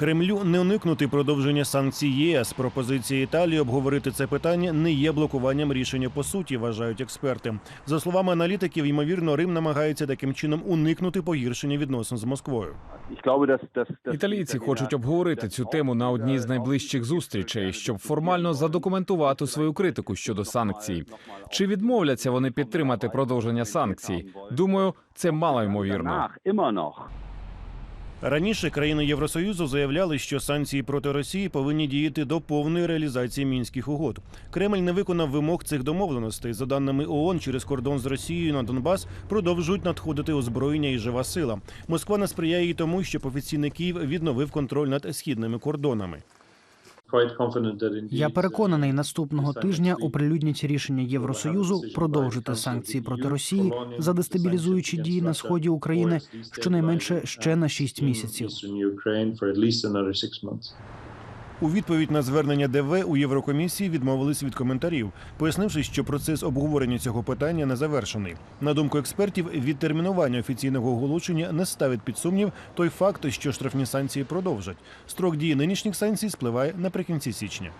Кремлю не уникнути продовження санкцій ЄС. Пропозиція Італії обговорити це питання не є блокуванням рішення по суті, вважають експерти. За словами аналітиків, ймовірно, Рим намагається таким чином уникнути погіршення відносин з Москвою. Італійці хочуть обговорити цю тему на одній з найближчих зустрічей, щоб формально задокументувати свою критику щодо санкцій. Чи відмовляться вони підтримати продовження санкцій? Думаю, це мало ймовірно. Раніше країни Євросоюзу заявляли, що санкції проти Росії повинні діяти до повної реалізації мінських угод. Кремль не виконав вимог цих домовленостей. За даними ООН, через кордон з Росією на Донбас продовжують надходити озброєння і жива сила. Москва не сприяє й тому, щоб офіційний Київ відновив контроль над східними кордонами. Я переконаний, наступного тижня оприлюднять рішення Євросоюзу продовжити санкції проти Росії за дестабілізуючі дії на сході України щонайменше ще на 6 місяців. У відповідь на звернення ДВ у Єврокомісії відмовились від коментарів, пояснивши, що процес обговорення цього питання не завершений. На думку експертів, відтермінування офіційного оголошення не ставить під сумнів той факт, що штрафні санкції продовжать. Строк дії нинішніх санкцій спливає наприкінці січня.